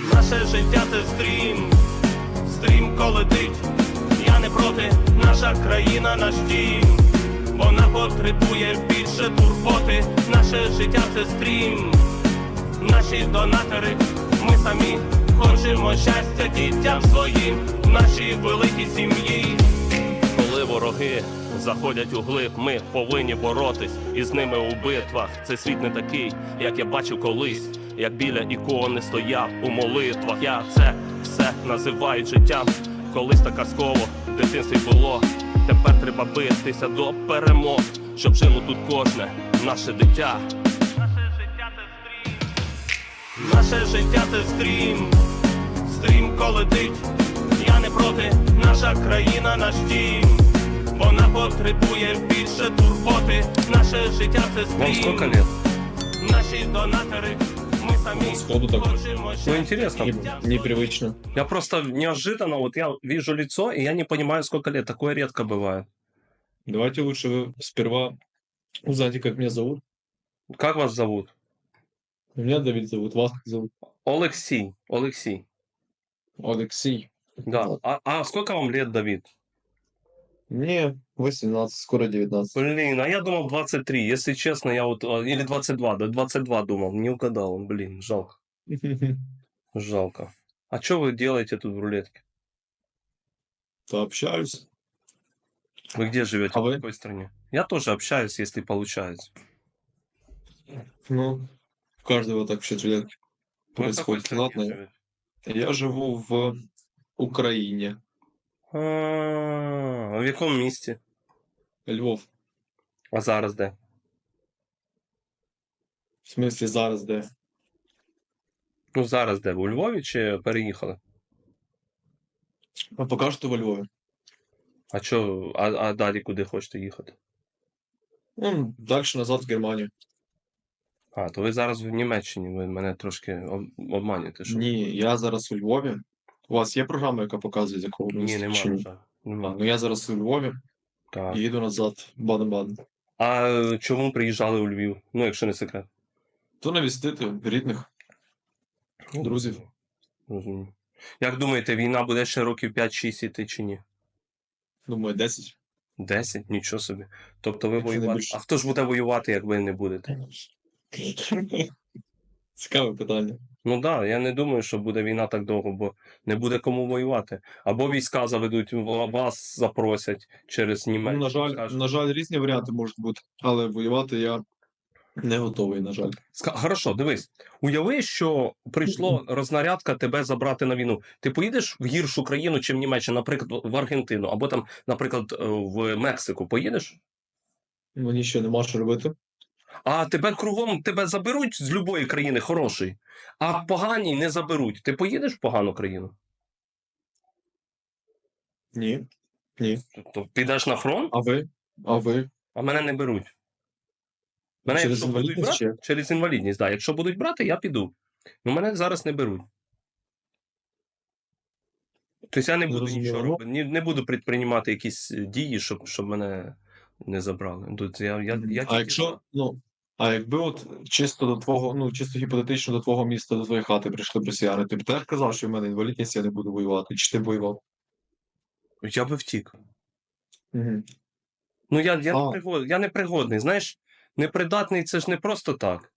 Наше життя це стрім, стрімко летить. Я не проти, наша країна наш дім. Вона потребує більше турботи. Наше життя це стрім, наші донатори, ми самі хочемо щастя дітям своїм, нашій великій сім'ї. Коли вороги заходять у глиб, ми повинні боротись із ними у битвах. Цей світ не такий, як я бачив колись, як біля ікони стояв у молитвах. Я це все називаю життям. Колись так казково в дитинстві було. Тепер треба битися до перемог, щоб жило тут кожне наше дитя. Наше життя це стрім. Наше життя це стрім, стрімко летить. Я не проти, наша країна наш дім. Вона потребує більше турботи. Наше життя це Вам стрім. сколько лет? Наші донатори, самі Сходу так. щастя интересно. Не- непривычно. Я просто неожиданно, вот я вижу лицо, и я не понимаю, сколько лет. Такое редко бывает. Давайте лучше сперва узнаете, как меня зовут. Как вас зовут? Меня Давид зовут, вас как зовут? Алексей. Алексей. Алексей. Да. А, а сколько вам лет, Давид? Мне 18, скоро 19. Блин, а я думал 23. Если честно, я вот... а, Или 22, да, 22 думал. Не угадал. Блин, жалко. Жалко. А что вы делаете тут в рулетке? То общаюсь. Вы где живете? А в вы? какой стране? Я тоже общаюсь, если получается. Ну, у каждого так в четверг Вы в какой происходит. стране Ладно, живете? я живу в Украине. А, в якому місті? Львов. А зараз де? В смысле зараз, де? Ну зараз де? У Львові чи переїхали? А поки що во Львові. А чо, а, а далі куди хочете їхати? Ну, далі назад в Германію. А, то ви зараз в Німеччині, ви мене трошки об- обманюєте. Що... Ні, я зараз у Львові. У вас є програма, яка показує, з якого на ні? жаль. А, Нема. ну я зараз у Львові Так. і їду назад в Баден-Баден. А чому приїжджали у Львів? Ну, якщо не секрет. То навістити рідних. Друзів. Розумію. Як думаєте, війна буде ще років 5-6 іти чи ні? Думаю, 10. 10? Нічого собі. Тобто ви Якщо не воювати. більше. А хто ж буде воювати, як ви не будете? Цікаве питання. Ну так, да, я не думаю, що буде війна так довго, бо не буде кому воювати. Або війська заведуть, ва- вас запросять через Ну, Німеччину. на жаль, скажуть. на жаль, різні варіанти можуть бути, але воювати я не готовий, на жаль. Ска- Хорошо, дивись. Уяви, що прийшло рознарядка тебе забрати на війну. Ти поїдеш в гіршу країну, чим Німеччина, наприклад, в Аргентину, або там, наприклад, е, в Мексику поїдеш? Мені ще нема що робити. А тебе кругом тебе заберуть з любої країни хорошої, а погані не заберуть. Ти поїдеш в погану країну? Ні. Ні. Тобто підеш на фронт, А ви? А ви? а мене не беруть. Мене Через якщо будуть інвалідність брати, чи? через інвалідність, да. Якщо будуть брати, я піду. Ну мене зараз не беруть. Тобто я не буду нічого робити, не, не буду предприймати якісь е, дії, щоб, щоб мене не забрали. Тут я, я, я А якщо, ну, а якби от чисто до твого, ну чисто гіпотетично до твого міста, до твоєї хати прийшли б ти б теж казав, що в мене інвалідність, я не буду воювати. Чи ти б воював? я би втік. Угу. Ну я, я, А. не пригод, я не пригодний. Знаєш, непридатний це ж не просто так.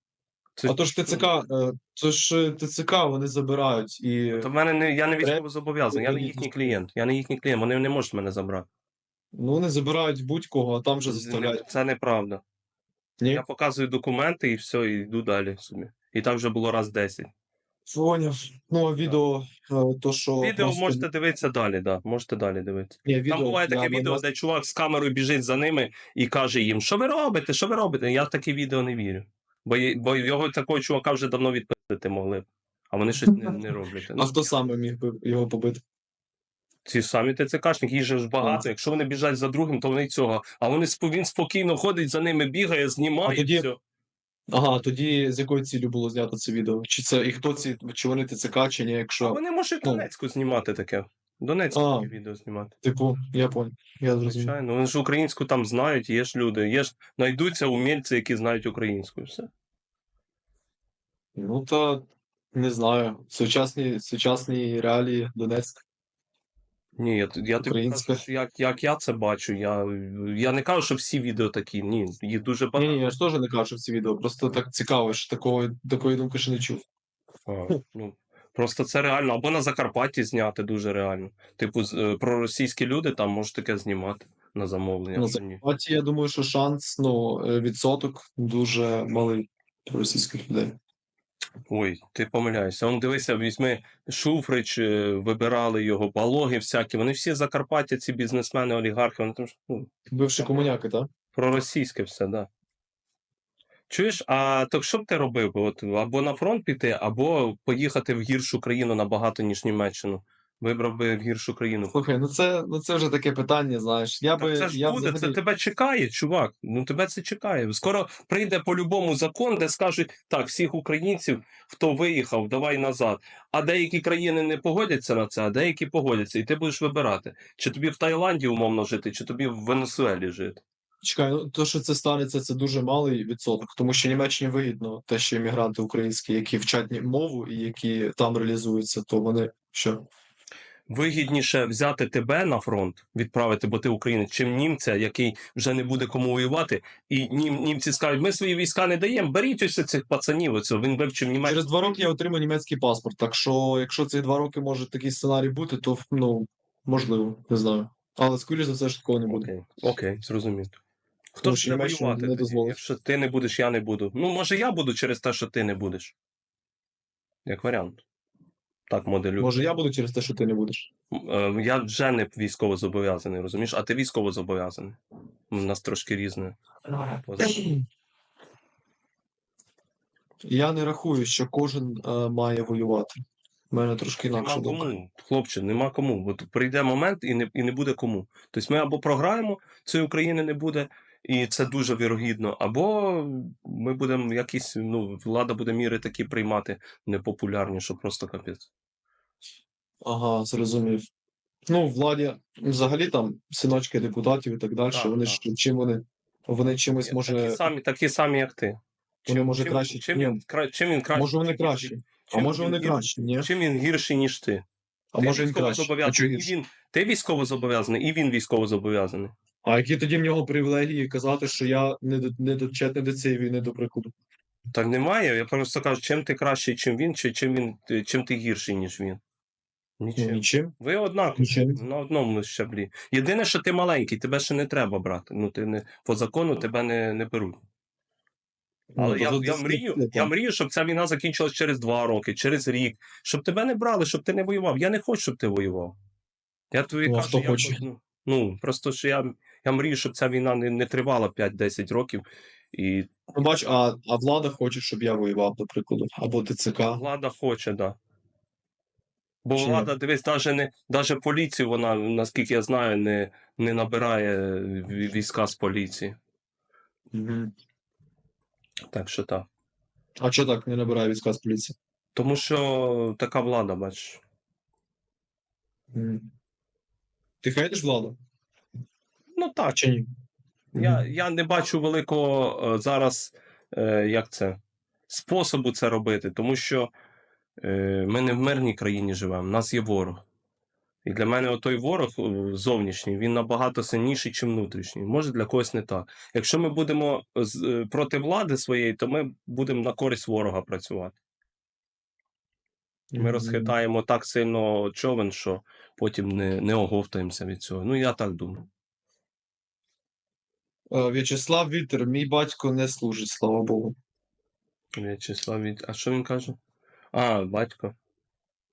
Це А то ж ТЦК, е, то ж е, ТЦК вони забирають і То в мене не я не військово зобов'язаний, я не їхній клієнт. Я не їхній клієнт, вони не можуть мене забрати. Ну вони забирають будь-кого, а там вже заставляють. це неправда. Ні? Я показую документи і все, і йду далі собі. І так вже було раз 10. Поняв. Ну, а відео, е, то що. Відео просто- можете дивитися далі, да, можете далі дивитися. Ні, відео, Там буває таке я- відео, де чувак з камерою біжить за ними і каже їм, що ви робите, що ви робите? Я в такі відео не вірю. Бо, є- бо його такого чувака вже давно відпити могли б, а вони щось не, не роблять. А хто саме міг би його побити? Ці ж самі ТЦКшники, їх же ж багато. Якщо вони біжать за другим, то вони цього. А вони він спокійно ходить за ними, бігає, знімає. А тоді- все. Ага, тоді з якою ціллю було знято це відео? Чи це і хто ці, чи вони ТЦК, чи ні, якщо. вони можуть ну. Донецьку знімати таке. Донецьку А. таке відео знімати. Типу, я понял, я зрозумів. Звичайно, вони ж українську там знають, є ж люди, є ж знайдуться умільці, які знають українську. і Все. Ну та Не знаю. Сучасні, сучасні реалії Донецьк. Ні, я, я тобі кажу, що як, як я це бачу. Я, я не кажу, що всі відео такі. Ні, їх дуже багато. ні, я ж теж не кажу в ці відео. Просто так цікаво, що такого, такої думки ще не чув. А, ну, просто це реально. Або на Закарпатті зняти дуже реально. Типу, е, проросійські люди там можуть таке знімати на замовлення. На. Закарпатті, я думаю, що шанс, ну, е, відсоток дуже малий російських людей. Ой, ти помиляєшся. Он дивися, візьми Шуфрич, е, вибирали його, балоги всякі. Вони всі Закарпаття, ці бізнесмени, олігархи, вони там ну, Бивші комуняки, так? проросійське все, да. Чуєш, а так що б ти робив? От, або на фронт піти, або поїхати в гіршу країну набагато, ніж Німеччину. Вибрав би гіршу країну. Слухай, ну це, ну це вже таке питання, знаєш. Я Так би, це ж я буде, це тебе чекає, чувак. Ну тебе це чекає. Скоро прийде по-любому закон, де скажуть, так, всіх українців, хто виїхав, давай назад. А деякі країни не погодяться на це, а деякі погодяться, і ти будеш вибирати, чи тобі в Таїланді умовно жити, чи тобі в Венесуелі жити. Чекай, ну то, що це станеться, це дуже малий відсоток, тому що Німеччині вигідно те, що іммігранти українські, які вчать мову і які там реалізуються, то вони що? Вигідніше взяти тебе на фронт, відправити, бо ти українець, чим німця, який вже не буде кому воювати, і нім, німці скажуть, ми свої війська не даємо, беріть ось цих пацанів. Оцього. Він вивчив німецьку. Через два роки я отримаю німецький паспорт. Так що, якщо ці два роки може такий сценарій бути, то ну можливо, не знаю. Але скоріш за все ж такого не буде. Окей, окей, зрозумів. Хто ж Німеччина воювати? не тоді? Якщо ти не будеш, я не буду. Ну, може, я буду через те, що ти не будеш. Як варіант. Так моделюю. Може, я буду через те, що ти не будеш. Е, Я вже не військово зобов'язаний, розумієш? А ти військово зобов'язаний. У нас трошки різне. позиція. Я не рахую, що кожен е, має воювати. У мене трошки Нема інакша думка. кому, хлопче, нема кому. От прийде момент і не, і не буде кому. Тобто ми або програємо, цієї України не буде, і це дуже вірогідно, або ми будемо якісь, ну, влада буде міри такі приймати непопулярні, що просто капець. Ага, зрозумів. Ну, владі, взагалі там синочки депутатів і так далі, Так, вони так. ж чим вони, вони чимось Такі може, самі, такі самі, як ти. вони може чим, краще. чим, Ні, кра- чим він краще? може вони чим А Чим може він вони кращі, ні? Чим він гірший, ніж ти? А ти може він краще. А він, ти військово зобов'язаний, і він військово зобов'язаний. А які тоді в нього привілегії казати, що я не, до- не дочетний до цієї війни, до прикладу? Так немає. Я просто кажу, чим ти кращий, чим він, чи чим він ти- чим ти гірший, ніж він. Ну, Нічим. нічим. Ви однакові. Нічим. На одному щаблі. Єдине, що ти маленький, тебе ще не треба брати. Ну, ти не по закону тебе не, не беруть. Але Ну, я, я, мрію, я мрію, щоб ця війна закінчилась через два роки, через рік, щоб тебе не брали, щоб ти не воював. Я не хочу, щоб ти воював. Я тобі Ну, кажу, я, хоче? ну, ну, просто що я, я мрію, щоб ця війна не, не тривала 5-10 років. І Ну, бач, а, а влада хоче, щоб я воював, до прикладу, або ТЦК. влада хоче, да. Бо Чи влада, дивись, навіть не даже поліцію, вона, наскільки я знаю, не, не набирає війська з поліції. Угу. Так що так. А чого так не набирає війська з поліції? Тому що така влада, бачиш. Ти хейтиш владу? Ну так. Чи ні? Я, Мгм. я не бачу великого е, зараз, е, як це, способу це робити, тому що е, ми не в мирній країні живемо, в нас є ворог. І для мене отой ворог е, зовнішній, він набагато сильніший, ніж внутрішній. Може, для когось не так. Якщо ми будемо е, проти влади своєї, то ми будемо на користь ворога працювати. Ми Мгм. розхитаємо так сильно човен, що потім не, не оговтаємося від цього. Ну, я так думаю. Е, В'ячеслав Вітер, мій батько не служить, слава Богу. В'ячеслав від... А що він каже? А, батько.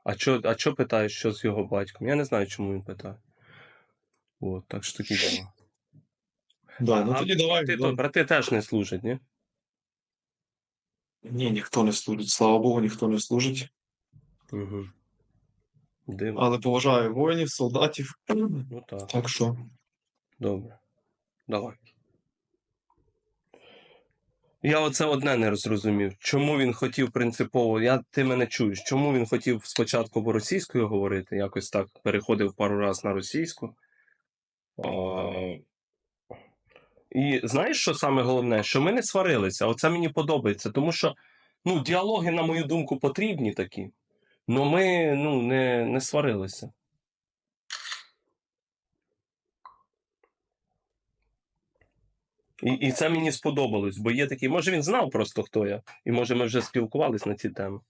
А чо, а чо питаєш, що з його батьком? Я не знаю, чому він питає. От, так що такі діла. Да, ну а тоді давай. брати, давай. то, брати теж не служать, ні? Ні, ніхто не служить, слава Богу, ніхто не служить. Угу. Дивно. Але поважаю воїнів, солдатів. Ну так, Так що. добре. Давай. Я оце одне не зрозумів. Чому він хотів принципово, я, ти мене чуєш, чому він хотів спочатку російською говорити, якось так переходив пару разів на російську. А, І знаєш, що саме головне? Що ми не сварилися. Оце мені подобається, тому що Ну, діалоги, на мою думку, потрібні такі. але ми ну, не, не сварилися. І, і це мені сподобалось, бо є такий, може він знав просто, хто я, і може ми вже спілкувались на ці теми.